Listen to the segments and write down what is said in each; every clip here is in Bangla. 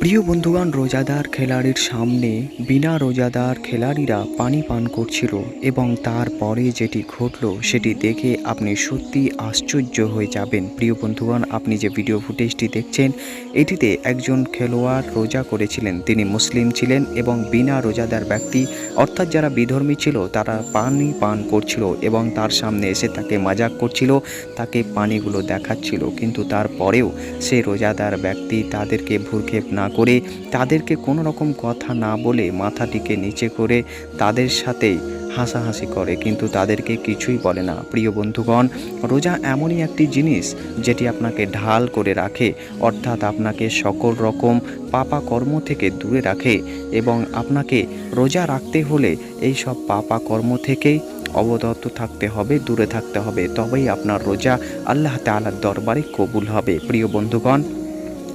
প্রিয় বন্ধুগণ, রোজাদার খেলাড়ির সামনে বিনা রোজাদার খেলাড়িরা পানি পান করছিল এবং তারপরে যেটি ঘটলো সেটি দেখে আপনি সত্যি আশ্চর্য হয়ে যাবেন। প্রিয় বন্ধুগণ, আপনি যে ভিডিও ফুটেজটি দেখছেন, এটিতে একজন খেলোয়াড় রোজা করেছিলেন। তিনি মুসলিম ছিলেন এবং বিনা রোজাদার ব্যক্তি, অর্থাৎ যারা বিধর্মী ছিল, তারা পানি পান করছিল এবং তার সামনে এসে তাকে মাজাক করছিল, তাকে পানিগুলো দেখাচ্ছিল। কিন্তু তারপরেও সে রোজাদার ব্যক্তি তাদেরকে ভূরক্ষেপ না করে তাদেরকে কোনো রকম কথা না বলে মাথাটিকে নিচে করে তাদের সাথেই হাসাহাসি করে। কিন্তু তাদেরকে কিছুই বলে না। প্রিয় বন্ধুগণ, রোজা এমনই একটি জিনিস যেটি আপনাকে ঢাল করে রাখে, অর্থাৎ আপনাকে সকল রকম পাপা কর্ম থেকে দূরে রাখে এবং আপনাকে রোজা রাখতে হলে এই সব পাপা কর্ম থেকেই অবদত্ত থাকতে হবে, দূরে থাকতে হবে। তবেই আপনার রোজা আল্লাহ তাআলার দরবারে কবুল হবে। প্রিয় বন্ধুগণ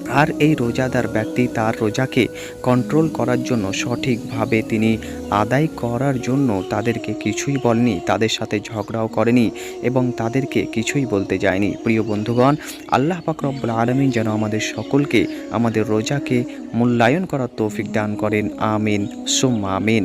আর এই রোজাদার ব্যক্তি তার রোজাকে কন্ট্রোল করার জন্য সঠিকভাবে তিনি আদায় করার জন্য তাদেরকে কিছুই বলেনি, তাদের সাথে ঝগড়াও করেনি এবং তাদেরকে কিছুই বলতে যায়নি। প্রিয় বন্ধুগণ, আল্লাহ পাক রব্বুল আলমিন যেন আমাদের সকলকে আমাদের রোজাকে মূল্যায়ন করার তৌফিক দান করেন। আমিন। সুম্মা আমিন।